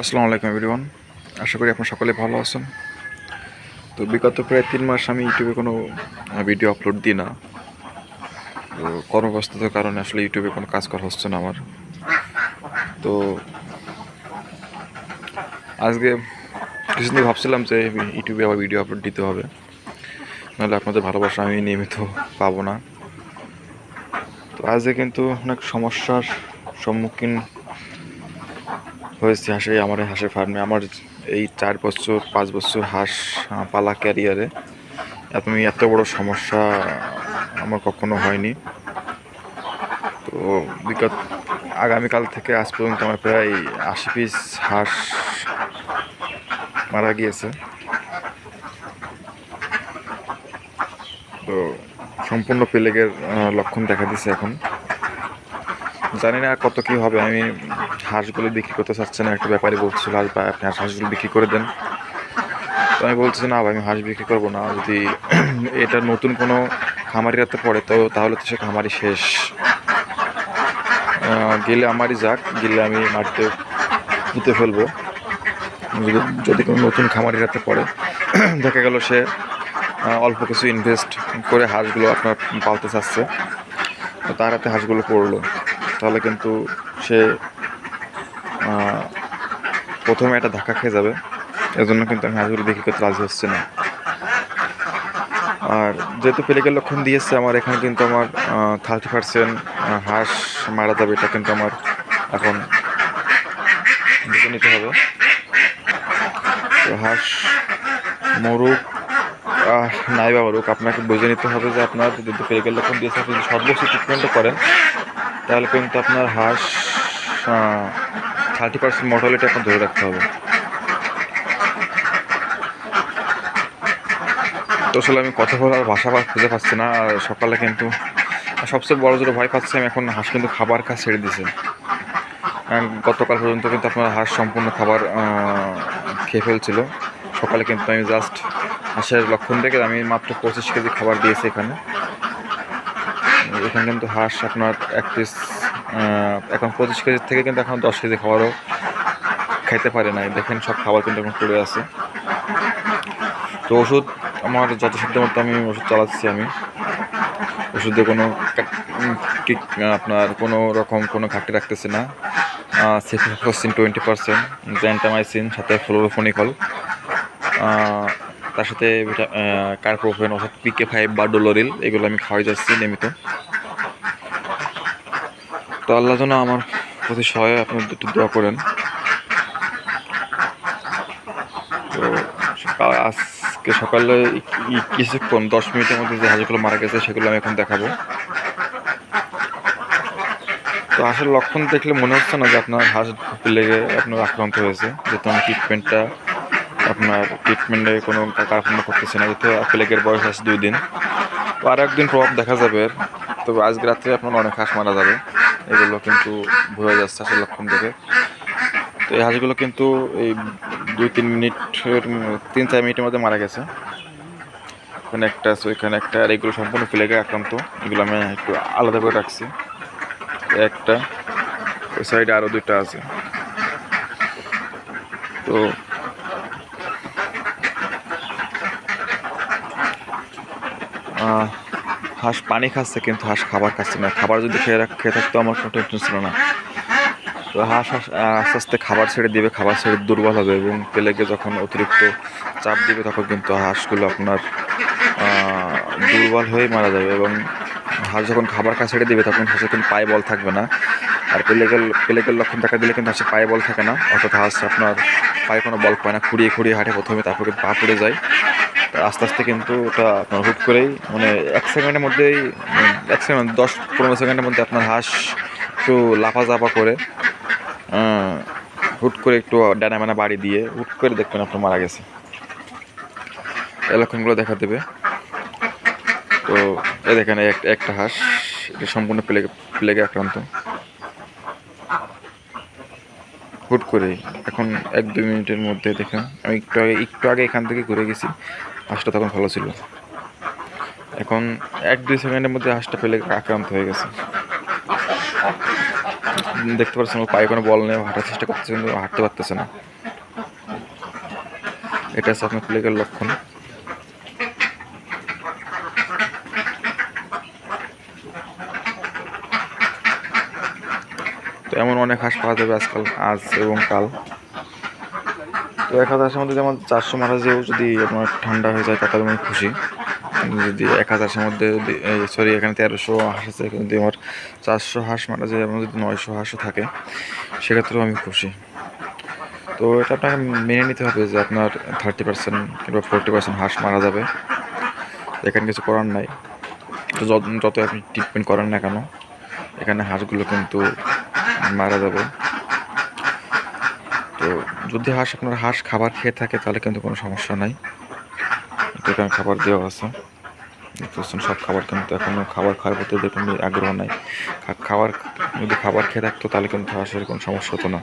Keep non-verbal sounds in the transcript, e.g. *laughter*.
আসসালামু আলাইকুম এভরিওয়ান আশা করি আপনার সকলে ভালো আছেন। তো বিগত প্রায় তিন মাস আমি ইউটিউবে কোনো ভিডিও আপলোড দিই না। তো কর্মব্যস্ততার কারণে আসলে ইউটিউবে কোনো কাজ করা হচ্ছে না আমার। তো আজকে কিছুদিন ভাবছিলাম যে ইউটিউবে আবার ভিডিও আপলোড দিতে হবে। নাহলে আপনাদের ভালোবাসা আমি নিয়মিত পাবো না। তো আজকে কিন্তু অনেক সমস্যার সম্মুখীন হয়েছে হাঁসে আমার হাঁসের ফার্মে আমার এই চার বছর, পাঁচ বছর হাঁস পালা ক্যারিয়ারে আমি এত বড় সমস্যা আমার কখনো হয়নি। তো বিগত আগামীকাল থেকে আজ পর্যন্ত আমার প্রায় আশি পিস হাঁস মারা গিয়েছে। তো সম্পূর্ণ প্লেগের লক্ষণ দেখা দিচ্ছে এখন। জানি না কত কি হবে আমি হাঁসগুলো বিক্রি করতে চাচ্ছি না একটা ব্যাপারই বলছিল আজ বা আপনি হাঁস- হাঁসগুলো বিক্রি করে দেন। তো আমি বলছি না ভাই, আমি হাঁস বিক্রি করব না যদি *clears throat* এটা নতুন কোনো খামারি রাতে পড়ে তো তাহলে তো সে খামারি শেষ। গেলে আমারই যাক গেলে আমি মাটিতে পুঁতে ফেলব। যদি যদি কোনো নতুন খামারি রাতে পড়ে *clears throat* দেখা গেল সে অল্প কিছু ইনভেস্ট করে হাঁসগুলো আপনার পালতে চাচ্ছে। তার হাতে হাঁসগুলো পড়ল। তাহলে কিন্তু সে প্রথমে একটা ধাক্কা খেয়ে যাবে। এজন্য কিন্তু আমি হাঁসগুলো দেখি করতে রাজি হচ্ছে না। আর যেহেতু পেলিকের লক্ষণ দিয়েছে, আমার এখানে কিন্তু আমার থার্টি পার্সেন্ট হাঁস মারা যাবে, এটা কিন্তু আমার এখন বুঝে নিতে হবে। তো হাঁস মরুক নাই বা মরুক, আপনাকে বুঝে নিতে হবে যে আপনার যদি পেলিকের লক্ষণ দিয়েছে, আপনি সর্বোচ্চ ট্রিটমেন্টও করেন তাহলে কিন্তু আপনার হাঁস থার্টি পার্সেন্ট মর্টালিটি এখন ধরে রাখতে হবে। তো আসলে আমি কথা বলার ভাষা খুঁজে পাচ্ছি না, আর সকালে কিন্তু সবচেয়ে বড় জোরে ভয় পাচ্ছি, আমি এখন হাঁস কিন্তু খাবার খা ছেড়ে দিছে গতকাল পর্যন্ত কিন্তু আপনার হাঁস সম্পূর্ণ খাবার খেয়ে ফেলছিল। সকালে কিন্তু আমি জাস্ট হাঁসের লক্ষণ দেখে আমি মাত্র পঁচিশ কেজি খাবার দিয়েছি এখানে। এখানে কিন্তু হাঁস আপনার এক পিস এখন পঁচিশ কেজির থেকে কিন্তু এখন দশ কেজি খাবারও খাইতে পারে নাই। দেখেন সব খাবার কিন্তু এখন পড়ে আছে। তো ওষুধ আমার যথাসাধ্য মতো আমি ওষুধ চালাচ্ছি আমি। ওষুধে কোনো আপনার কোনো রকম কোনো ঘাটতি রাখতেছে না। সেফিফ্লোক্সিন টোয়েন্টি পার্সেন্ট জ্যান্টামাইসিন সাথে ফ্লোরোফোনিকল তার সাথে কার্প্রোফেন অর্থাৎ পিকে ফাইভ বা ডোলোরিল এগুলো আমি খাওয়াই যাচ্ছি নিয়মিত। তো আল্লাহ যেন আমার প্রতি সহায় আপনি একটু দোয়া করেন। তো আজকে সকালে কিছুক্ষণ, দশ মিনিটের মধ্যে যে হাঁসগুলো মারা গেছে, সেগুলো আমি এখন দেখাবো। তো হাঁসের লক্ষণ দেখলে মনে হচ্ছে না যে আপনার হাঁস লেগে আপনার আক্রান্ত হয়েছে যেহেতু আমি ট্রিটমেন্টটা আপনার ট্রিটমেন্টে কোনো কারখানা করতেছে না, যেহেতু প্লেগের বয়স আছে দুই দিন। তো আর একদিন প্রভাব দেখা যাবে, তবে আজকে রাত্রে আপনার অনেক হাঁস মারা যাবে। এগুলো কিন্তু বোঝা যাচ্ছে হাঁসের লক্ষণ দেখে। তো এই হাঁসগুলো কিন্তু এই দুই তিন মিনিটের তিন চার মিনিটের মধ্যে মারা গেছে। এখানে একটা আছে ওইখানে একটা আর এগুলো সম্পূর্ণ ফিলেগে আক্রান্ত। এগুলো আমি একটু আলাদা করে রাখছি। একটা ওই সাইডে আরও দুইটা আছে। তো আহ, হাঁস পানি খাচ্ছে, কিন্তু হাঁস খাবার খাচ্ছে না। খাবার যদি খেয়ে রাখ খেয়ে থাকতো আমার কোনো টেনশন ছিল না। তো হাঁস আস্তে আস্তে খাবার ছেড়ে দিবে, খাবার ছেড়ে দুর্বল হবে এবং পেলেকে যখন অতিরিক্ত চাপ দিবে, তখন কিন্তু হাঁসগুলো আপনার দুর্বল হয়ে মারা যাবে এবং হাঁস যখন খাবার খা ছেড়ে দিবে, তখন হাঁসের কিন্তু পায়ে বল থাকবে না। আর পেলেকের পেলেকের লক্ষণ দেখা দিলে কিন্তু হাঁসের পায়ে বল থাকে না। অর্থাৎ হাঁস আপনার পায়ে কোনো বল পায় না। খুঁড়িয়ে খুঁড়িয়ে হাঁটে প্রথমে, তারপরে পা পড়ে যায়। আস্তে আস্তে কিন্তু ওটা আপনার হুট করেই মানে এক সেকেন্ডের মধ্যেই, এক সেকেন্ড, দশ পনেরো সেকেন্ডের মধ্যে আপনার হাঁস একটু লাফা জাপা করে হুট করে একটু ডানা মানা বাড়ি দিয়ে হুট করে দেখবেন আপনার মারা গেছে। এই লক্ষণগুলো দেখা দেবে। তো এই দেখেন একটা হাঁস, এটা সম্পূর্ণ প্লেগে প্লেগে আক্রান্ত। হুট করে এখন এক দুই মিনিটের মধ্যে দেখেন, আমি একটু আগে একটু আগে এখান থেকে ঘুরে গেছি। হাঁসটা তখন ভালো ছিল। এখন এক দুই সেকেন্ডের মধ্যে হাঁসটা পেলে আক্রান্ত হয়ে গেছে। দেখতে পাচ্ছেন ওর পায়ে কোনো বল নেই ও হাঁটার চেষ্টা করতেছে কিন্তু হাঁটতে পারতেছে না। এটা হচ্ছে আপনার প্লেগের লক্ষণ। তো এমন অনেক হাঁস পাওয়া যাবে আজকাল, আজ এবং কাল। তো এক হাজার হাঁসের মধ্যে আমার চারশো মারা যেও যদি আপনার ঠান্ডা হয়ে যায়, তাহলে আমি খুশি। যদি এক হাজারের মধ্যে যদি সরি এখানে তেরোশো হাঁস আছে, কিন্তু আমার চারশো হাঁস মারা যায় এবং যদি নয়শো হাঁসও থাকে, সেক্ষেত্রেও আমি খুশি। তো এটা আপনাকে মেনে নিতে হবে যে আপনার থার্টি পার্সেন্ট কিংবা ফোরটি পার্সেন্ট হাঁস মারা যাবে। এখানে কিছু করার নাই। তো যত- যত আপনি ট্রিটমেন্ট করেন না কেন, এখানে হাঁসগুলো কিন্তু মারা যাবে। তো যদি হাঁস আপনার হাঁস খাবার খেয়ে থাকে, তাহলে কিন্তু কোনো সমস্যা নাই। এখানে খাবার দেওয়া আছে। সব খাবার কিন্তু এখনও খাবার খাওয়ার প্রতি দেখুন আগ্রহ নাই। খাবার, যদি খাবার খেয়ে থাকতো, তাহলে কিন্তু হাঁসের কোনো সমস্যা হতো না।